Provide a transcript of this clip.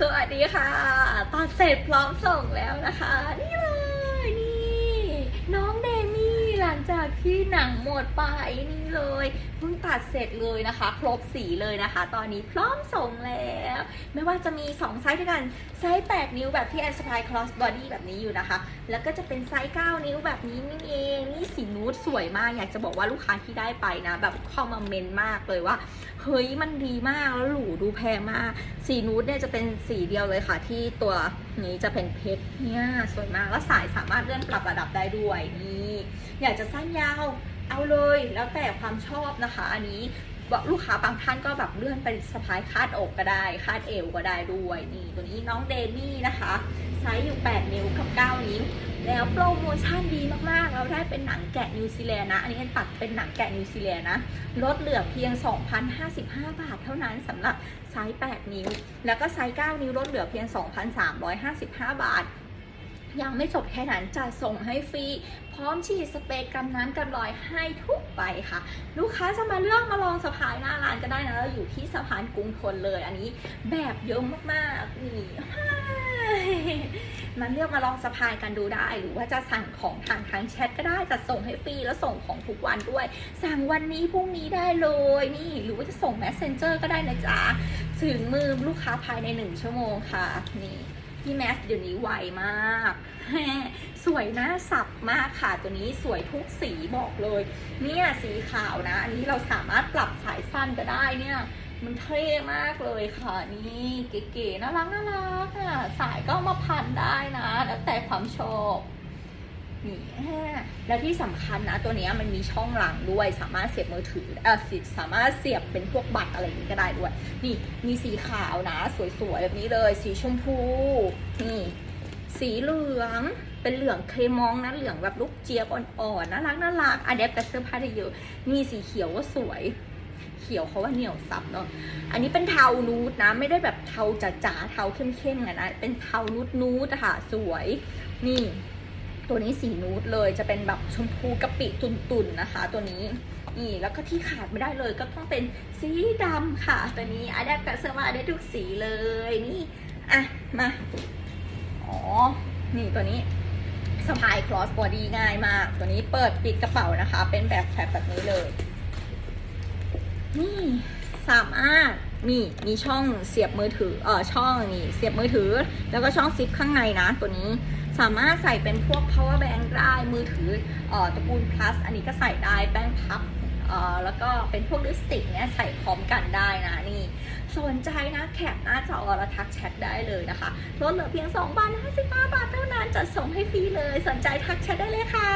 สวัสดีค่ะ ตอนเสร็จพร้อมส่งแล้วนะคะ นี่เลยนี่ น้องเดมี่หลังจากที่ หนังหมดไปนี่เลยเพิ่งตัดเสร็จเลยนะคะ ครบสีเลยนะคะ ตอนนี้พร้อมส่งแล้ว ไม่ว่าจะมี 2 ไซส์ด้วยกัน ไซส์ 8 นิ้วแบบที่แอนสปายคลอสบอดี้แบบนี้อยู่นะคะ แล้วก็จะเป็นไซส์ 9 นิ้วแบบนี้นี่เอง นี่สีนูดสวยมาก อยากจะบอกว่าลูกค้าที่ได้ไปนะ แบบเข้ามาเมนมากเลยว่า เฮ้ยมันดีมากแล้วหรูดูแพงมาก สีนูดเนี่ยจะเป็นสีเดียวเลยค่ะที่ตัว นี้จะเป็นเพชรเนี่ยสวยมากแล้วสายสามารถเลื่อนปรับระดับได้ด้วยนี่อยากจะสั้นยาวเอาเลยแล้วแต่ความชอบนะคะ อันนี้ ลูกค้าบางท่านก็แบบเลื่อนไปสะพายคาดอกก็ได้ คาดเอวก็ได้ด้วยนี่ตัวนี้น้องเดมี่นะคะไซส์อยู่ 8 นิ้วกับ 9 นิ้ว แล้วโปรโมชั่นดีมากๆ เราได้เป็นหนังแกะนิวซีแลนด์นะ อันนี้เป็นตัดเป็นหนังแกะนิวซีแลนด์นะ ลดเหลือเพียง 2,055 บาทเท่านั้นสำหรับไซส์ 8 นิ้ว แล้วก็ไซส์ 9 นิ้วลดเหลือเพียง 2,355 บาท ยังไม่จบแค่นั้นจะส่งให้ฟรี พร้อมฉีดสเปรย์กันน้ำกันรอยให้ทุกใบค่ะ ลูกค้าจะมาเลือกมาลองสะพายหน้าร้านก็ได้นะเราอยู่ที่สะพานกรุงทนเลย อันนี้แบบเยอะมากๆนี่มาเลือกมาลองสะพายกันดูได้ หรือว่าจะสั่งของทางทางแชทก็ได้จะส่งให้ฟรีแล้วส่งของทุกวันด้วย สั่งวันนี้พรุ่งนี้ได้เลยนี่หรือว่าจะส่ง messenger ก็ได้นะจ๊ะถึงมือลูกค้าภายในหนึ่งชั่วโมงค่ะนี่ พี่แมสเดี๋ยวนี้ไวมาก สวยหน้าสับมากค่ะตัวนี้สวยทุกสีบอกเลย เนี่ยสีขาวนะ อันนี้เราสามารถปรับสายสั้นก็ได้เนี่ย มันเท่มากเลยค่ะ นี่เก๋ๆน่ารักน่ารักอะสายก็มาพันได้นะ แล้วแต่ความชอบ นี่แล้วที่สำคัญนะตัวนี้มันมีช่องหลังด้วย สามารถเสียบมือถือเออสิสามารถเสียบเป็นพวกบัตรอะไรนี้ก็ได้ด้วย นี่มีสีขาวนะ สวยๆแบบนี้เลย สีชมพูนี่สีเหลืองเป็นเหลืองเครมองนะเหลืองแบบลูกเจี๊ยบอ่อนๆน่ารักน่ารักอะแดปกับเสื้อผ้าได้เยอะมีสีเขียวก็สวยเขียวเขาว่าเหนียวซับเนาะ อันนี้เป็นเทานูดนะ ไม่ได้แบบเทาจ๋าๆเทาเข้มๆอะนะ เป็นเทานูดนูดค่ะ สวย นี่ ตัวนี้สีนูดเลยจะเป็นแบบชมพูกะปิตุ่นๆนะคะ ตัวนี้นี่แล้วก็ที่ขาดไม่ได้เลยก็ต้องเป็นสีดำค่ะ ตัวนี้อะแดปกับเสื้อผ้าได้ทุกสีเลยนี่อะมาอ๋อนี่ตัวนี้สะพาย cross body ง่ายมาก ตัวนี้เปิดปิดกระเป๋านะคะ เป็นแบบแผลแบบนี้เลย นี่สามารถ นี่มีช่องเสียบมือถือเออช่องนี่เสียบมือถือ แล้วก็ช่องซิปข้างในนะตัวนี้สามารถใส่เป็นพวก power bank ได้มือถือเอ่อตระกูล plus อันนี้ก็ใส่ได้แป้งพับเอ่อแล้วก็เป็นพวกลิปสติกเนี้ยใส่พร้อมกันได้นะนี่สนใจนะแคปหน้าจอแล้วทักแชทได้เลยนะคะลดเหลือเพียง2บาท55บาทเท่านั้นจัดส่งให้ฟรีเลย สนใจทักแชทได้เลยค่ะ